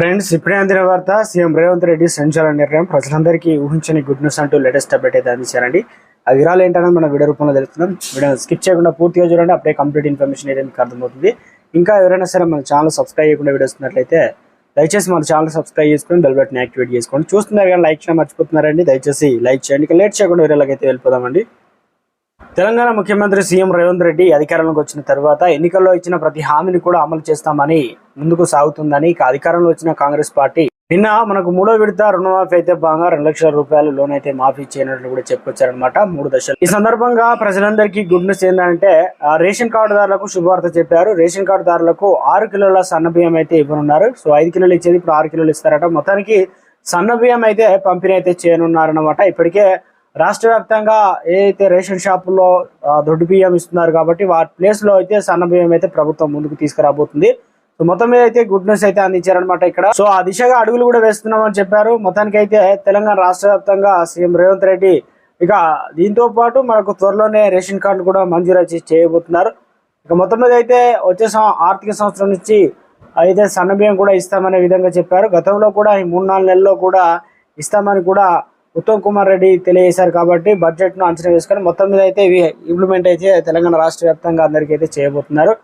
Friends ఇప్పుడే అందిన వార్త సీఎం రేవంత్ రెడ్డి సంచలన నిర్ణయం. ప్రజలందరికీ ఊహించని గుడ్ న్యూస్ అంటూ లేటెస్ట్ అప్డేట్ అయితే అందించారండి. ఆ వివరాలు ఏంటనేది మనం వీడియో రూపంలో తెలుస్తున్నాం వీడియో స్కిప్ చేయకుండా పూర్తిగా చూడండి అప్పుడే కంప్లీట్ ఇన్ఫర్మేషన్ అయితే మీకు అర్థమవుతుంది. ఇంకా ఎవరైనా సరే మన ఛానల్ సబ్స్క్రైబ్ చేయకుండా వీడియో వస్తున్నట్లయితే దయచేసి మన ఛానల్ సబ్స్క్రైబ్ చేసుకొని బెల్ బటన్ యాక్టివేట్ చేసుకోండి. చూస్తున్నారు కానీ లైక్ చేయడం మర్చిపోతున్నారండి. దయచేసి లైక్ చేయండి. ఇంకా లేట్ చేయకుండా వీరేలాగైతే అయితే వెళ్ళిపోదామండి. తెలంగాణ ముఖ్యమంత్రి సీఎం రేవంత్ రెడ్డి అధికారంలోకి వచ్చిన తర్వాత ఎన్నికల్లో ఇచ్చిన ప్రతి హామీని కూడా అమలు చేస్తామని ముందుకు సాగుతుందని ఇక అధికారంలో వచ్చిన కాంగ్రెస్ పార్టీ నిన్న మనకు మూడో విడత రుణమాఫీ అయితే భాగంగా రెండు లక్షల రూపాయలు లోన్ అయితే మాఫీ చేయనట్లు కూడా చెప్పుకొచ్చారనమాట మూడు దశలు. ఈ సందర్భంగా ప్రజలందరికీ గుడ్ న్యూస్ ఏంటంటే రేషన్ కార్డుదారులకు శుభవార్త చెప్పారు. రేషన్ కార్డుదారులకు ఆరు కిలోల సన్న బియ్యం అయితే ఇవ్వనున్నారు. సో ఐదు కిలోలు ఇచ్చేది ఇప్పుడు ఆరు కిలోలు ఇస్తారట. మొత్తానికి సన్న బియ్యం అయితే పంపిణీ అయితే చేయనున్నారన్నమాట. ఇప్పటికే రాష్ట్ర వ్యాప్తంగా ఏదైతే రేషన్ షాపుల్లో దొడ్డు బియ్యం ఇస్తున్నారు కాబట్టి వాటి ప్లేస్లో అయితే సన్న బియ్యం అయితే ప్రభుత్వం ముందుకు తీసుకురాబోతుంది. సో మొత్తం మీద అయితే గుడ్ న్యూస్ అయితే అందించారనమాట ఇక్కడ. సో ఆ దిశగా అడుగులు కూడా వేస్తున్నామని చెప్పారు. మొత్తానికి అయితే తెలంగాణ రాష్ట్ర వ్యాప్తంగా సీఎం రేవంత్ రెడ్డి ఇక దీంతో పాటు మనకు త్వరలోనే రేషన్ కార్డు కూడా మంజూరు చేయబోతున్నారు. ఇక మొత్తం మీద అయితే వచ్చే సం- ఆర్థిక సంవత్సరం నుంచి అయితే సన్నబియ్యం కూడా ఇస్తామనే విధంగా చెప్పారు. గతంలో కూడా ఈ మూడు నాలుగు నెలల్లో కూడా ఇస్తామని కూడా ఉత్తమ్ కుమార్ రెడ్డి తెలియజేశారు కాబట్టి బడ్జెట్ను అంచనా వేసుకొని మొత్తం మీద అయితే ఇవి ఇంప్లిమెంట్ అయితే తెలంగాణ రాష్ట్ర వ్యాప్తంగా అందరికీ అయితే చేయబోతున్నారు.